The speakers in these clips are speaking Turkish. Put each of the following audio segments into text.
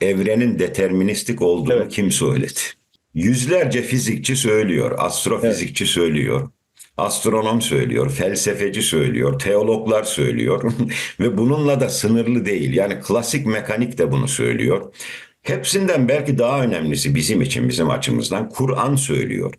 evrenin deterministik olduğunu Evet. kim söyledi? Yüzlerce fizikçi söylüyor, astrofizikçi söylüyor, astronom söylüyor, felsefeci söylüyor, teologlar söylüyor ve bununla da sınırlı değil. Yani klasik mekanik de bunu söylüyor. Hepsinden belki daha önemlisi bizim için, bizim açımızdan Kur'an söylüyor.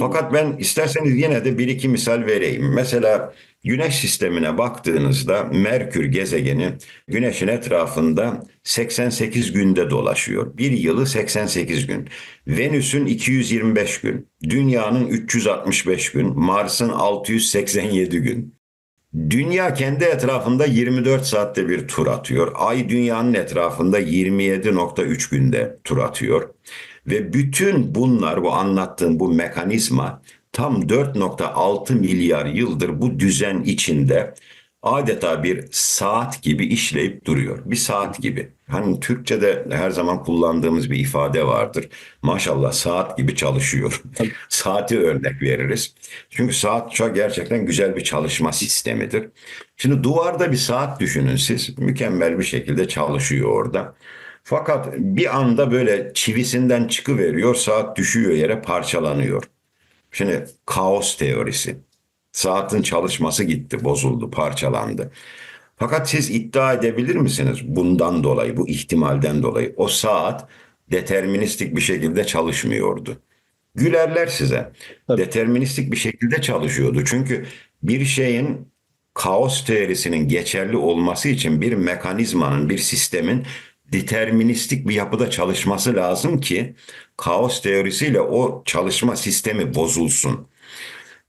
Fakat ben isterseniz yine de bir iki misal vereyim. Mesela Güneş sistemine baktığınızda Merkür gezegeni Güneş'in etrafında 88 günde dolaşıyor. Bir yılı 88 gün. Venüs'ün 225 gün. Dünya'nın 365 gün. Mars'ın 687 gün. Dünya kendi etrafında 24 saatte bir tur atıyor. Ay dünyanın etrafında 27.3 günde tur atıyor. Ve bütün bunlar bu anlattığım bu mekanizma tam 4.6 milyar yıldır bu düzen içinde adeta bir saat gibi işleyip duruyor. Bir saat gibi. Hani Türkçe'de her zaman kullandığımız bir ifade vardır. Maşallah saat gibi çalışıyor. Saati örnek veririz. Çünkü saat çok gerçekten güzel bir çalışma sistemidir. Şimdi duvarda bir saat düşünün siz. Mükemmel bir şekilde çalışıyor orada. Fakat bir anda böyle çivisinden çıkıveriyor, saat düşüyor yere parçalanıyor. Şimdi kaos teorisi. Saatin çalışması gitti, bozuldu, parçalandı. Fakat siz iddia edebilir misiniz bundan dolayı, bu ihtimalden dolayı o saat deterministik bir şekilde çalışmıyordu. Gülerler size. Tabii. Deterministik bir şekilde çalışıyordu. Çünkü bir şeyin kaos teorisinin geçerli olması için bir mekanizmanın, bir sistemin deterministik bir yapıda çalışması lazım ki kaos teorisiyle o çalışma sistemi bozulsun.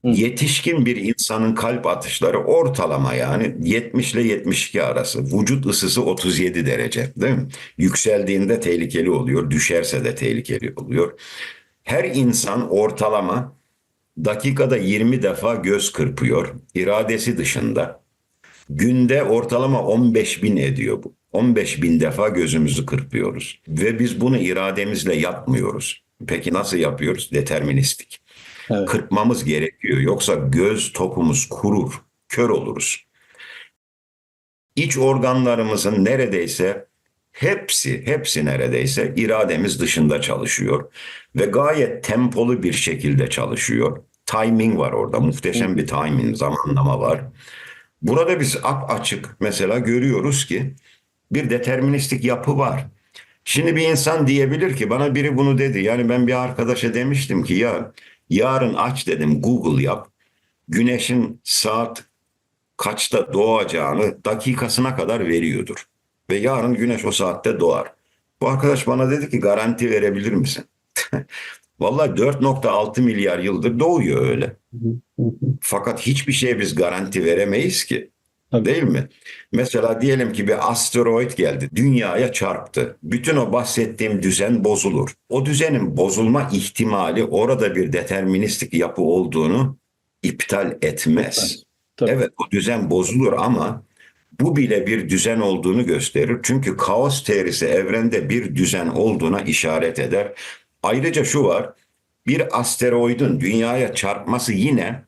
Yetişkin bir insanın kalp atışları ortalama yani 70 ile 72 arası. Vücut ısısı 37 derece değil mi? Yükseldiğinde tehlikeli oluyor, düşerse de tehlikeli oluyor. Her insan ortalama dakikada 20 defa göz kırpıyor. iradesi dışında. Günde ortalama 15 bin ediyor bu. 15 bin defa gözümüzü kırpıyoruz. Ve biz bunu irademizle yapmıyoruz. Peki nasıl yapıyoruz? Deterministik. Evet. Kırpmamız gerekiyor. Yoksa göz topumuz kurur, kör oluruz. İç organlarımızın neredeyse hepsi, hepsi neredeyse irademiz dışında çalışıyor. Ve gayet tempolu bir şekilde çalışıyor. Timing var orada, muhteşem bir timing, zamanlama var. Burada biz ap açık mesela görüyoruz ki bir deterministik yapı var. Şimdi bir insan diyebilir ki bana biri bunu dedi. Yani ben bir arkadaşa demiştim ki ya yarın aç dedim Google yap. Güneşin saat kaçta doğacağını dakikasına kadar veriyordur. Ve yarın güneş o saatte doğar. Bu arkadaş bana dedi ki garanti verebilir misin? Vallahi 4.6 milyar yıldır doğuyor öyle. Fakat hiçbir şeye biz garanti veremeyiz ki. Tabii. Değil mi? Mesela diyelim ki bir asteroid geldi, dünyaya çarptı. Bütün o bahsettiğim düzen bozulur. O düzenin bozulma ihtimali orada bir deterministik yapı olduğunu iptal etmez. Tabii. Evet o düzen bozulur ama bu bile bir düzen olduğunu gösterir. Çünkü kaos teorisi evrende bir düzen olduğuna işaret eder. Ayrıca şu var, bir asteroidin dünyaya çarpması yine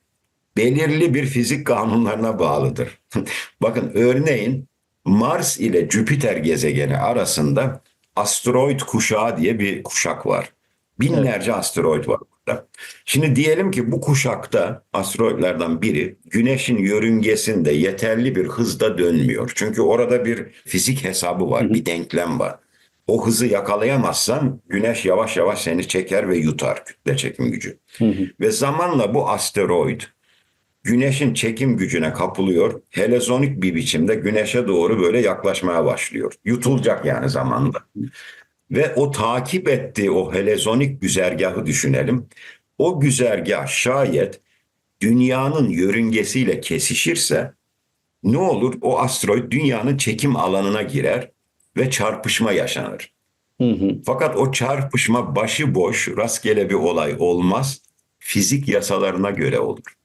belirli bir fizik kanunlarına bağlıdır. Bakın örneğin Mars ile Jüpiter gezegeni arasında asteroid kuşağı diye bir kuşak var. Binlerce asteroid var burada. Şimdi diyelim ki bu kuşakta asteroidlerden biri Güneş'in yörüngesinde yeterli bir hızda dönmüyor. Çünkü orada bir fizik hesabı var, bir denklem var. O hızı yakalayamazsan Güneş yavaş yavaş seni çeker ve yutar kütle çekim gücü. Ve zamanla bu asteroid Güneşin çekim gücüne kapılıyor. Helezonik bir biçimde güneşe doğru böyle yaklaşmaya başlıyor. Yutulacak yani zamanla. Ve o takip ettiği o helezonik güzergahı düşünelim. O güzergah şayet dünyanın yörüngesiyle kesişirse ne olur? O asteroid dünyanın çekim alanına girer ve çarpışma yaşanır. Hı hı. Fakat o çarpışma başıboş, rastgele bir olay olmaz. Fizik yasalarına göre olur.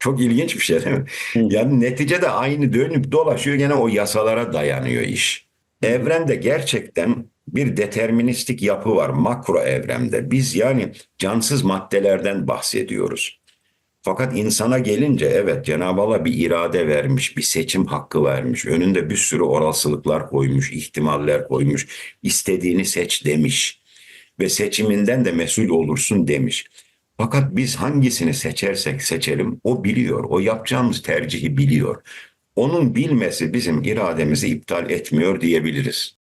Çok ilginç bir şey değil mi? Yani neticede aynı dönüp dolaşıyor gene o yasalara dayanıyor iş. Evrende gerçekten bir deterministik yapı var makro evrende. Biz yani cansız maddelerden bahsediyoruz. Fakat insana gelince evet Cenab-ı Allah bir irade vermiş, bir seçim hakkı vermiş. Önünde bir sürü olasılıklar koymuş, ihtimaller koymuş. İstediğini seç demiş ve seçiminden de mesul olursun demiş. Fakat biz hangisini seçersek seçelim o biliyor. O yapacağımız tercihi biliyor. Onun bilmesi bizim irademizi iptal etmiyor diyebiliriz.